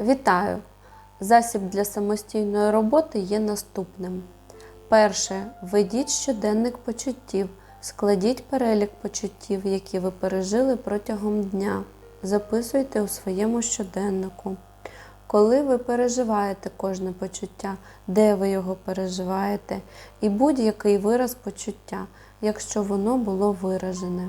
Вітаю! Засіб для самостійної роботи є наступним. Перше. Введіть щоденник почуттів. Складіть перелік почуттів, які ви пережили протягом дня. Записуйте у своєму щоденнику. Коли ви переживаєте кожне почуття, де ви його переживаєте, і будь-який вираз почуття, якщо воно було виражене.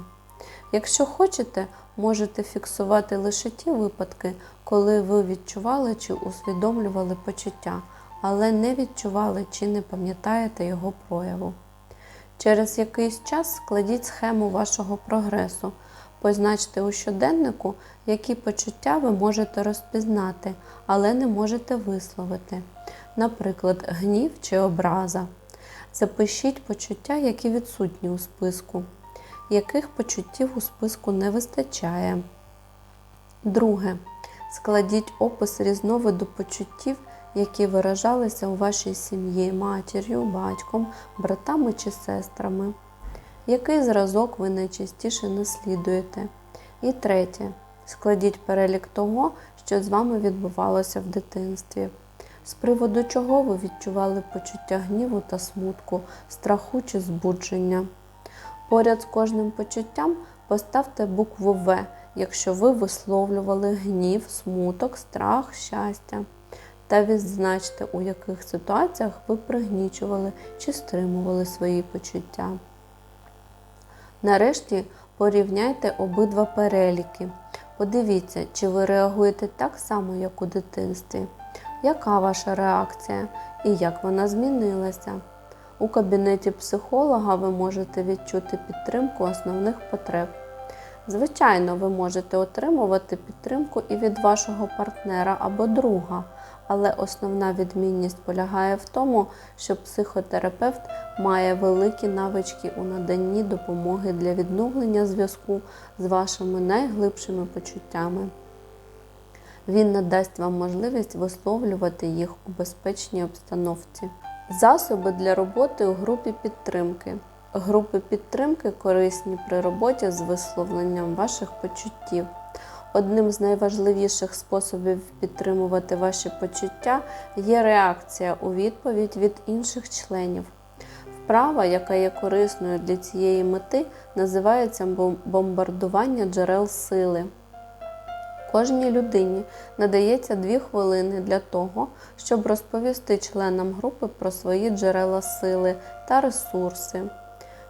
Якщо хочете, можете фіксувати лише ті випадки, коли ви відчували чи усвідомлювали почуття, але не відчували чи не пам'ятаєте його прояву. Через якийсь час складіть схему вашого прогресу. Позначте у щоденнику, які почуття ви можете розпізнати, але не можете висловити, наприклад, гнів чи образа. Запишіть почуття, які відсутні у списку, яких почуттів у списку не вистачає. Друге. Складіть опис різновиду почуттів, які виражалися у вашій сім'ї матір'ю, батьком, братами чи сестрами. Який зразок ви найчастіше наслідуєте? І третє. Складіть перелік того, що з вами відбувалося в дитинстві. З приводу чого ви відчували почуття гніву та смутку, страху чи збудження. Поряд з кожним почуттям поставте букву В, якщо ви висловлювали гнів, смуток, страх, щастя. Та відзначте, у яких ситуаціях ви пригнічували чи стримували свої почуття. Нарешті порівняйте обидва переліки. Подивіться, чи ви реагуєте так само, як у дитинстві. Яка ваша реакція і як вона змінилася? У кабінеті психолога ви можете відчути підтримку основних потреб. Звичайно, ви можете отримувати підтримку і від вашого партнера або друга, але основна відмінність полягає в тому, що психотерапевт має великі навички у наданні допомоги для відновлення зв'язку з вашими найглибшими почуттями. Він надасть вам можливість висловлювати їх у безпечній обстановці. Засоби для роботи у групі підтримки. Групи підтримки корисні при роботі з висловленням ваших почуттів. Одним з найважливіших способів підтримувати ваші почуття є реакція у відповідь від інших членів. Вправа, яка є корисною для цієї мети, називається бомбардування джерел сили. Кожній людині надається 2 хвилини для того, щоб розповісти членам групи про свої джерела сили та ресурси.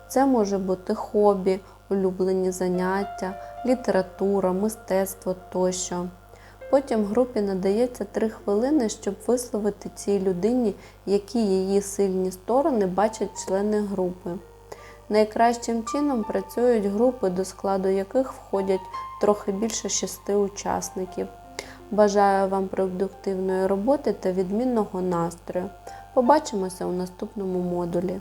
Це може бути хобі, улюблені заняття, література, мистецтво тощо. Потім групі надається 3 хвилини, щоб висловити цій людині, які її сильні сторони бачать члени групи. Найкращим чином працюють групи, до складу яких входять трохи більше шести учасників. Бажаю вам продуктивної роботи та відмінного настрою. Побачимося у наступному модулі.